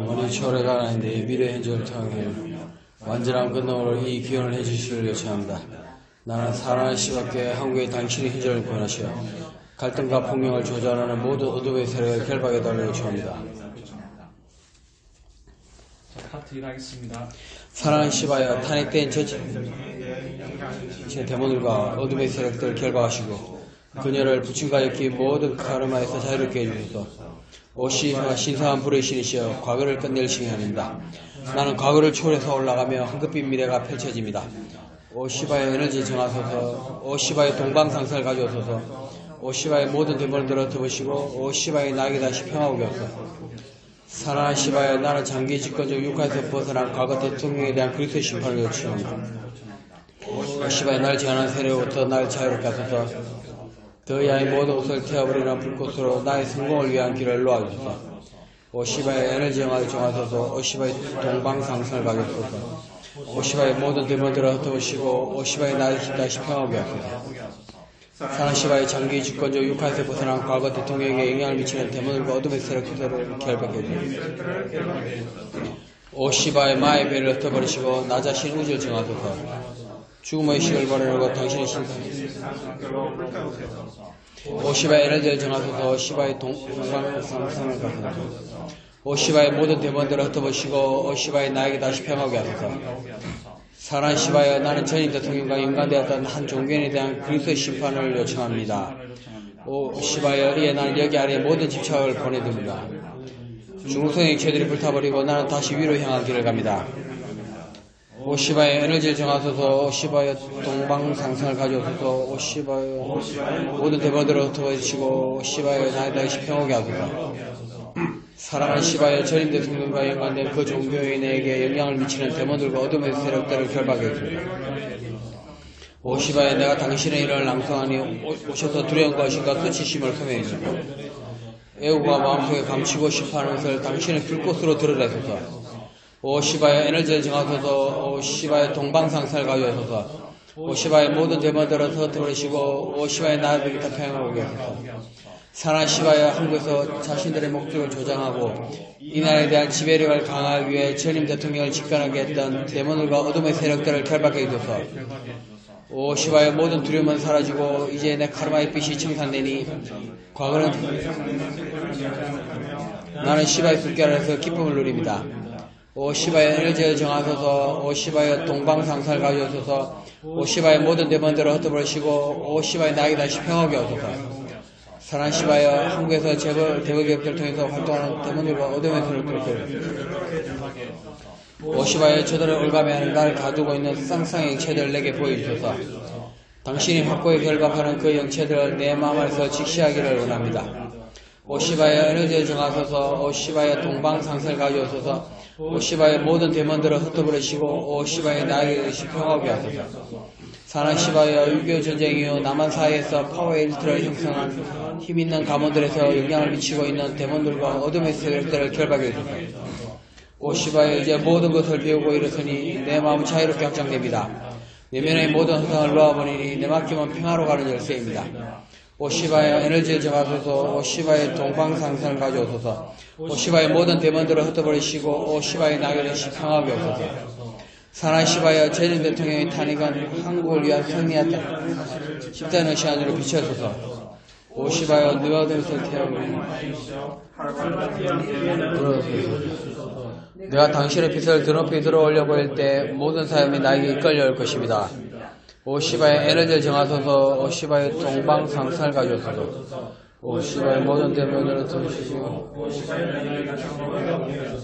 우리 초래가는 내 미래 현재를 통해 완전한 끝남으로 이 기원을 해주시기를 요청합니다. 나는 사랑하는 시밖에 한국의 당신의 현재를 권하시어 갈등과 폭력을 조절하는 모든 어둠의 세력을 결박해 달라 요청합니다. 사랑하는 시바여 탄핵된 저제 데몬들과 어둠의 세력들을 결박하시고 그녀를 엮인 모든 카르마에서 자유롭게 해주소서 오시와 신성한 불의 신이시여 과거를 끝낼 시간입니다. 나는 과거를 초월해서 올라가며 황급빛 미래가 펼쳐집니다. 오시바의 에너지 정하소서 오시바의 동방상사를 가져오소서 오시바의 모든 데몬들을 덮으시고 오시바의 나에게 다시 평화오게 하소서 사랑하는 시바여 나는 장기 집권적 육화에서 벗어난 과거 대통령에 대한 그리스도 심판을 요청합니다. 오 시바여 날 제한한 세력부터 날 자유롭게 하소서 더 야의 모든 옷을 태워버리는 불꽃으로 나의 성공을 위한 길을 놓아주소서. 오 시바의 에너지 영화를 정하소서. 오 시바의 동방상승을 가져소서. 오 시바의 모든 데몬들을 흩어보시고 오 시바의 나의 다시 평화하게 하소서. 사랑 시바의 장기 집권적 육화에서 벗어난 과거 대통령에게 영향을 미치는 데몬들과 어둠의 세력들을 결박해 주소서. 오 시바의 마의 배를 흩어버리시고 나 자신 우주를 정하소서 죽음의 식을 버리고 당신의 신상 오 시바의 에너지를 정하소서 오 시바의 동방상상을 가소서 오 시바의 모든 대본들을 흩어보시고 오 시바의 나에게 다시 평하게 하소서 사랑 시바여 나는 전임 대통령과 연관되었던 한 종교인에 대한 그리스도의 심판을 요청합니다. 오 시바여 이에 나는 여기 아래 모든 집착을 보내듭니다. 중성의 죄들이 불타버리고 나는 다시 위로 향한 길을 갑니다. 오 시바의 에너지를 정하소서 오 시바의 동방상승을 가져오소서 오 시바의 모든 대본들을 흩어보시고 오 시바의 나에 다시 평하게 하소서. 사랑하는 시바의 전임 대통령과 연관된 그 종교인에게 영향을 미치는 데몬들과 어둠의 세력들을 결박해 줍니다. 오 시바의 내가 당신의 일을 낭송하니 오- 오셔서 두려움과 신과 수치심을 소명해 주고 애우가 마음속에 감추고 싶어하는 것을 당신의 불꽃으로 드러내소서 오 시바의 에너지를 정하소서 오 시바의 동방상사를 가져오소서 오 시바의 모든 데몬들을 터뜨리시고 오 시바의 나를 다 평행하게 하소서 사나 시바야 한국에서 자신들의 목적을 조장하고 이 나라에 대한 지배력을 강화하기 위해 전임 대통령을 집권하게 했던 데몬들과 어둠의 세력들을 결박해 주소서. 오 시바의 모든 두려움은 사라지고 이제 내 카르마의 빛이 청산되니 과거는 나는 시바의 숨결 안에서 기쁨을 누립니다. 오 시바의 에너지를 정하소서 오 시바의 동방상사를 가져오소서 오 시바의 모든 데몬들을 흩어버리시고 오 시바의 나에게 다시 평하게 하소서. 사랑 시바여 한국에서 재벌 대거 기업들 통해서 활동하는 대문들과 어둠의 세력들을 오 시바여 저들을 올가매하는 나를 가두고 있는 쌍쌍의 영체들을 내게 보여주소서. 당신이 확고히 결박하는 그 영체들을 내 마음 안에서 직시하기를 원합니다. 오 시바여 에너지를 정하소서 오 시바여 동방상승을 가져오소서 오 시바여 모든 데몬들을 흩어버리시고 오 시바여 나에게 평하게 하소서 사랑 시바여 6.25 전쟁 이후 남한 사이에서 파워의 일트를 형성한 힘있는 가문들에서 영향을 미치고 있는 데몬들과 어둠의 세력들을 결박해 주소서. 오 시바여 이제 모든 것을 배우고 일어서니 내 마음 자유롭게 확장됩니다. 내면의 모든 허상을 놓아버리니 내 맡김은 평화로 가는 열쇠입니다. 오 시바의 에너지를 정하소서 오 시바의 동방상승을 가져오소서 오 시바의 모든 데몬들을 흩어버리시고 오 시바의 나게를 시평하게 하소서 사나 시바여 전임 대통령의 탄핵은 한국을 위한 승리였다. 10대는 시간으로 비춰소서. 오 시바여 누가 되서 태우고 내가 당신의 빛을 드높이 들어올려 보일 때 모든 사람이 나에게 이끌려 올 것입니다. 오 시바의 에너지를 정하소서. 오 시바의 동방상승을 가져오소서. 오 시바의 모든 대문을 들으시고